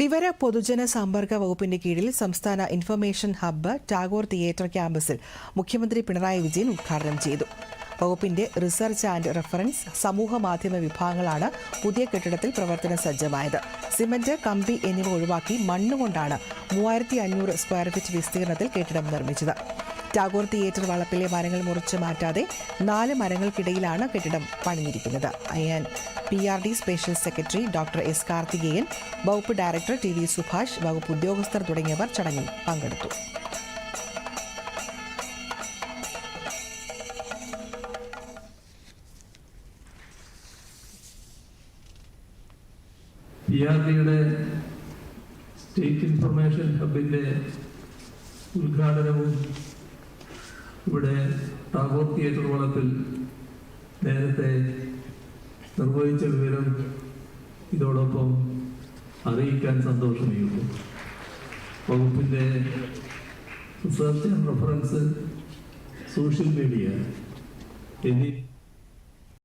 വിവര പൊതുജന സമ്പർക്ക വകുപ്പിന്റെ കീഴിൽ സംസ്ഥാന ഇൻഫർമേഷൻ ഹബ്ബ് ടാഗോർ തിയേറ്റർ ക്യാമ്പസിൽ മുഖ്യമന്ത്രി പിണറായി വിജയൻ ഉദ്ഘാടനം ചെയ്തു. വകുപ്പിന്റെ റിസർച്ച് ആൻഡ് റെഫറൻസ് സമൂഹ മാധ്യമ വിഭാഗങ്ങളാണ് പുതിയ കെട്ടിടത്തിൽ പ്രവർത്തന സജ്ജമായത്. സിമന്റ് കമ്പി എന്നിവ ഒഴിവാക്കി മണ്ണുകൊണ്ടാണ് മൂവായിരത്തി അഞ്ഞൂറ് സ്ക്വയർ ഫീറ്റ് വിസ്തീർണത്തിൽ കെട്ടിടം നിർമ്മിച്ചത്. ടാഗോർ തിയേറ്റർ വളപ്പിലെ മരങ്ങൾ മുറിച്ചു മാറ്റാതെ നാല് മരങ്ങൾക്കിടയിലാണ് കെട്ടിടം പണിഞ്ഞിരിക്കുന്നത്. Ayan P R D special secretary doctor S Karthikeyan വകുപ്പ് ഡയറക്ടർ ടി വി സുഭാഷ് വകുപ്പ് ഉദ്യോഗസ്ഥർ തുടങ്ങിയവർ ചടങ്ങിൽ പങ്കെടുത്തു. പി ആർ ഡിയുടെ സ്റ്റേറ്റ് ഇൻഫർമേഷൻ ഹബിന്റെ ഉദ്ഘാടനവും ഇവിടെ ടാഗോർ തിയേറ്റർ വളപ്പിൽ നേരത്തെ നിർവഹിച്ച വിവരം ഇതോടൊപ്പം അറിയിക്കാൻ സന്തോഷമേയുള്ളൂ. വകുപ്പിന്റെ research and reference social media എന്നീ